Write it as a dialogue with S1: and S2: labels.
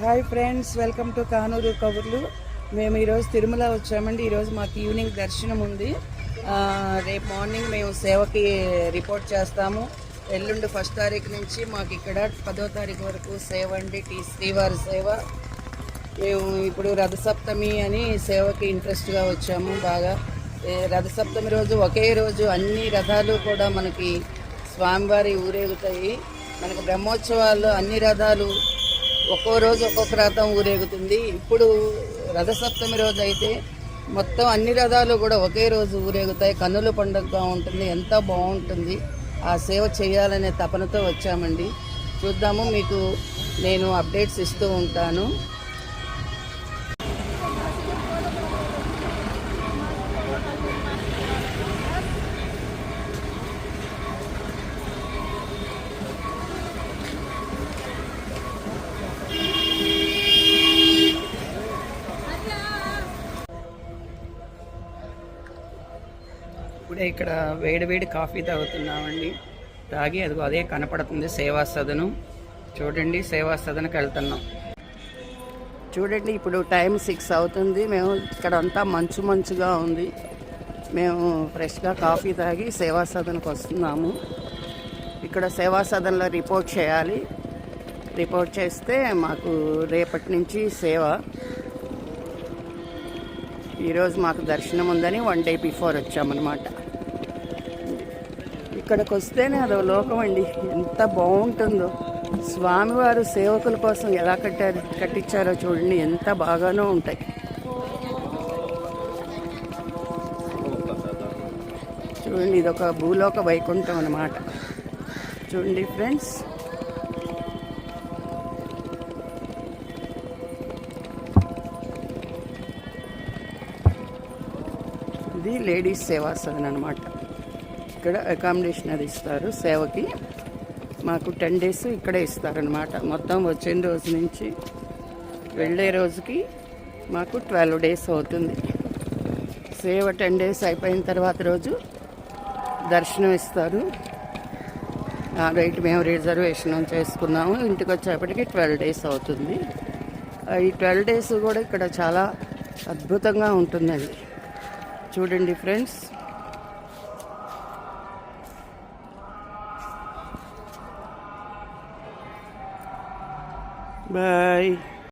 S1: Hi friends welcome to Kanuru కబుర్లు. మేము ఈరోజు తిరుమల వచ్చామండి. ఈరోజు మాకు ఈవినింగ్ దర్శనం ఉంది. రేపు మార్నింగ్ మేము సేవకి రిపోర్ట్ చేస్తాము. ఎల్లుండి ఫస్ట్ తారీఖు నుంచి మాకు ఇక్కడ పదో తారీఖు వరకు సేవ అండి. టీ శ్రీవారి సేవ. మేము ఇప్పుడు రథసప్తమి అని సేవకి ఇంట్రెస్ట్గా వచ్చాము బాగా. రథసప్తమి రోజు ఒకే రోజు అన్ని రథాలు కూడా మనకి స్వామివారి ఊరేగుతాయి. మనకు బ్రహ్మోత్సవాల్లో అన్ని రథాలు ఒక్కో రోజు ఒక్కొక్క రథం ఊరేగుతుంది. ఇప్పుడు రథసప్తమి రోజు అయితే మొత్తం అన్ని రథాలు కూడా ఒకే రోజు ఊరేగుతాయి. కన్నుల పండుగగా ఉంటుంది. ఎంత బాగుంటుంది. ఆ సేవ చేయాలనే తపనతో వచ్చామండి. చూద్దాము. మీకు నేను అప్డేట్స్ ఇస్తూ ఉంటాను. ఇప్పుడే ఇక్కడ వేడి వేడి కాఫీ తాగుతున్నామండి. తాగి అదిగో అదే కనపడుతుంది సేవా సదను. చూడండి సేవా సదనకి వెళ్తున్నాం. చూడండి ఇప్పుడు టైం సిక్స్ అవుతుంది. మేము ఇక్కడ అంతా మంచు మంచుగా ఉంది. మేము ఫ్రెష్గా కాఫీ తాగి సేవా సదనకు వస్తున్నాము. ఇక్కడ సేవా సదన్లో రిపోర్ట్ చేయాలి. రిపోర్ట్ చేస్తే మాకు రేపటి నుంచి సేవ. ఈరోజు మాకు దర్శనం ఉందని వన్ డే బిఫోర్ వచ్చామన్నమాట. ఇక్కడికి వస్తేనే అదో లోకం అండి ఎంత బాగుంటుందో. స్వామివారు సేవకుల కోసం ఎలా కట్టారు కట్టించారో చూడండి. ఎంత బాగానో ఉంటాయి. చూడండి ఇదొక భూలోక వైకుంఠం అన్నమాట. చూడండి ఫ్రెండ్స్. ఇది లేడీస్ సేవా సదన్ అనమాట ఇక్కడ అకామిడేషన్ అది ఇస్తారు సేవకి. మాకు టెన్ డేస్ ఇక్కడే ఇస్తారనమాట మొత్తం వచ్చిన రోజు నుంచి వెళ్ళే రోజుకి మాకు ట్వెల్వ్ డేస్ అవుతుంది. సేవ టెన్ డేస్ అయిపోయిన తర్వాత రోజు దర్శనం ఇస్తారు. ఆ రైట్ మేము రిజర్వేషన్ చేసుకున్నాము. ఇంటికి వచ్చేప్పటికి ట్వెల్వ్ డేస్ అవుతుంది. ఈ ట్వెల్వ్ డేస్ కూడా ఇక్కడ చాలా అద్భుతంగా ఉంటుందండి. చూడండి ఫ్రెండ్స్ Bye.